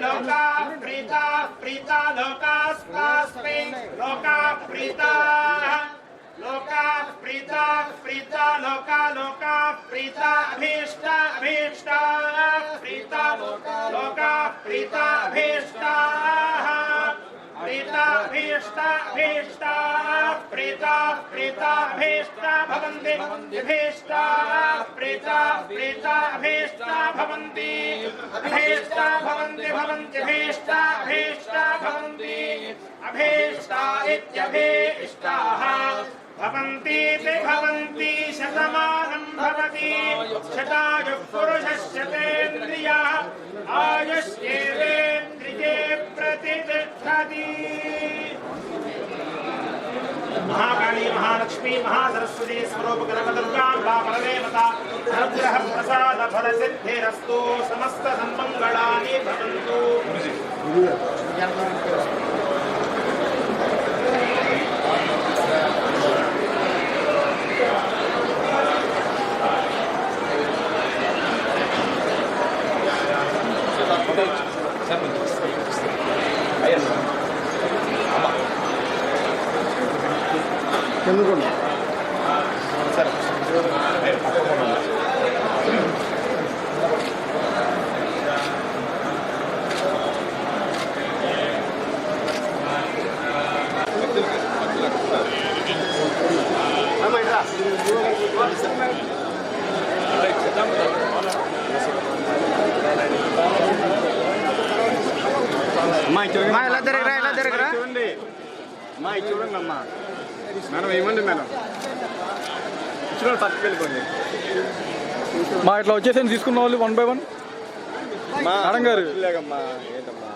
Loca, frita, loca, spasmin, loca, frita. Preeta Preeta लोका लोका प्रीता अभीष्टा अभीष्टा प्रीता लोका प्रीता अभीष्टाः प्रीता भीष्टा भीष्टा प्रीता प्रीता भीष्टा भवन्ति भीष्टा प्रीता प्रीता भीष्टा भवन्ति भीष्टा भवन्ति भवन्ति भीष्टा भीष्टा भवन्ति अभीष्टा इत्यभीष्टाः भवन्तीति भवन्ति शतमानं भवति। शतायुः पुरुषशतेन्द्रियः आयुष्येवेन्द्रिये अनुग्रह प्रसाद फल सिद्धिरस्तु समस्त सन्मङ्गलानि भवन्तु। ありがとうございます。向こうに。Thank you. అమ్మా చూడండి ఇలా ఇలా చూడండి. అమ్మా చూడండి అమ్మా. మేడం ఏమండి మేడం? చూడండి మా ఇట్లా వచ్చేసి తీసుకున్న వాళ్ళు వన్ బై వన్ మేడం గారు. లేకమ్మా ఏంటమ్మా?